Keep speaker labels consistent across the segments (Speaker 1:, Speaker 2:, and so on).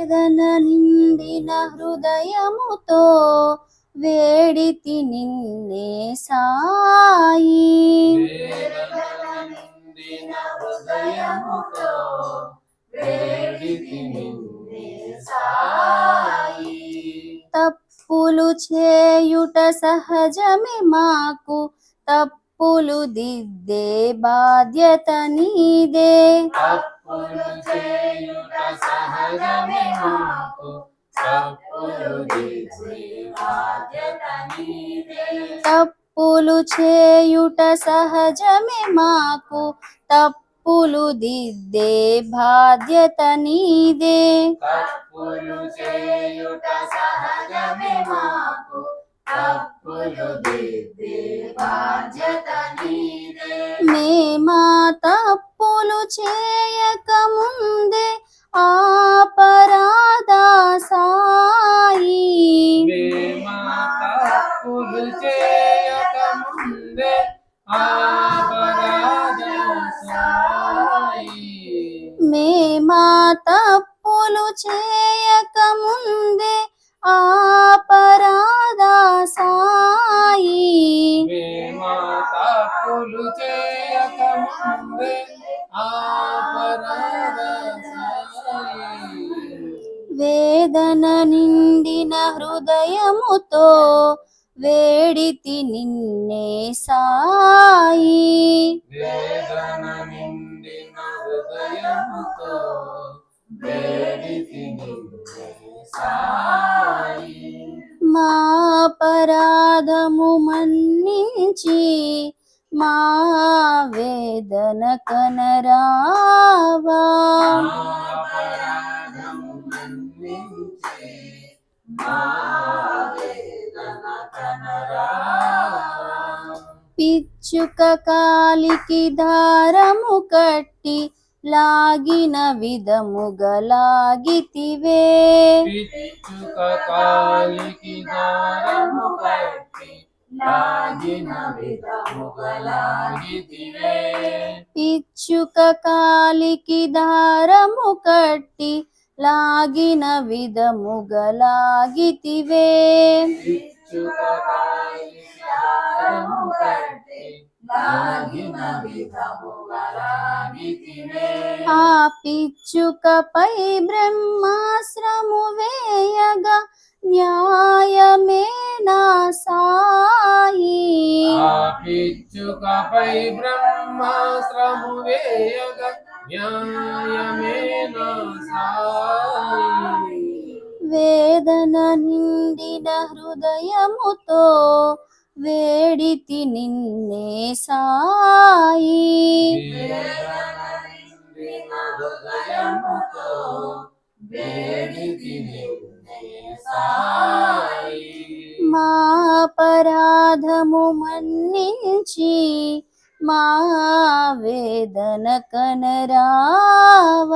Speaker 1: వేదన నిండిన హృదయముతో వేడితి నిన్నే సాయి. తప్పులు చేయుట సహజమే మాకు తప్పులు దిద్దే బాధ్యత నీదే.
Speaker 2: తప్పులు చేయుట సహజమే మాకు. తప్పులు దిద్దే బాధ్యత నీదే.
Speaker 1: తప్పులు చేయుట సహజమే మాకు. తప్పులు దిద్దే బాధ్యత నీదే.
Speaker 2: తప్పులు చేయుట సహజమే మాకు. తప్పులు దిద్దే బాధ్యత
Speaker 1: మేమా తప్పులు చేయక ముందే ఆపరాధ సాయి
Speaker 2: మేమా తప్పులు చేయక ముందే ఆపరాధ సాయి
Speaker 1: వేదన నిండిన హృదయముతో వేడితి నిన్నే సాయి.
Speaker 2: వేదన నిండిన హృదయముతో వేడితి నిన్నే సాయి.
Speaker 1: మా అపరాధము మన్నించి మా వేదన కనరావా. పిచ్చుక కాలికి దారము కట్టి లాగిన విధముగా లాగితివే
Speaker 2: పిచ్చుక కాలికి దారము కట్టి లాగిన విధముగా లాగితివే
Speaker 1: పిచ్చుక కాలికి దారము కట్టి లాగిన విధముగా లాగితివే
Speaker 2: పిచ్చుక కాలికి కట్టి లాగిన
Speaker 1: ఆ పిచ్చుకపై బ్రహ్మాశ్రము వేయగా న్యాయమేనా సాయి.
Speaker 2: ఆ పిచ్చుకపై బ్రహ్మాశ్రము వేయగా న్యాయమేన సాయి.
Speaker 1: వేదన నిండిన హృదయముతో వేడితి నిన్నే సాయి. మా అపరాధము మన్నించి మా వేదన కనరావా.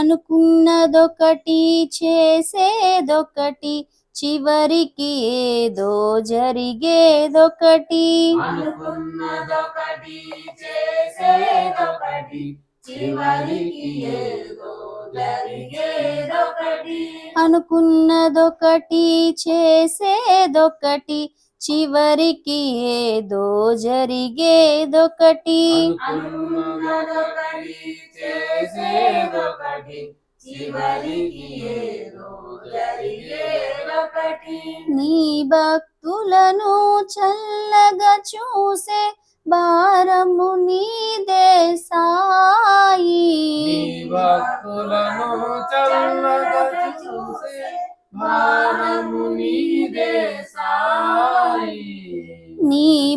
Speaker 1: అనుకున్నదొకటి చేసేదొకటి చివరికి ఏదో జరిగేదొకటి.
Speaker 2: అనుకున్నదొకటి చేసేదొకటి చివరికి ఏదో జరిగేదొకటి.
Speaker 1: అనుకున్నదొకటి చేసేదొకటి చివరికి ఏదో జరిగేదొకటి. నీ భక్తులను చల్లగా చూసే భారము నీదే.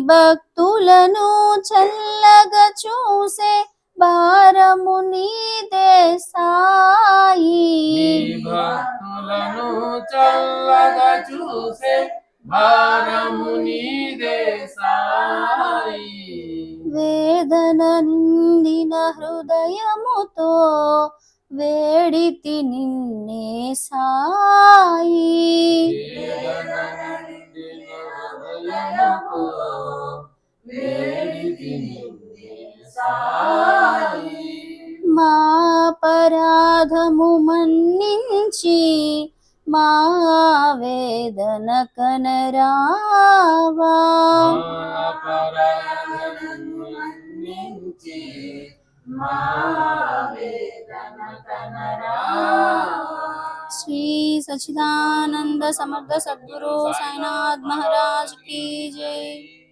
Speaker 2: భక్తులను చల్లగా చూసే భారము నీదే సాయి.
Speaker 1: భక్తులను చల్లగా చూసే భారము నీదే సాయి. వేదన నిండిన హృదయముతో వేడితి నిన్నే సాయి.
Speaker 2: వేదన నిండిన హృదయముతో वेदन कनरावा।
Speaker 1: श्री सच्चिदानंद समर्थ सद्गुरु साईनाथ महाराज की जय।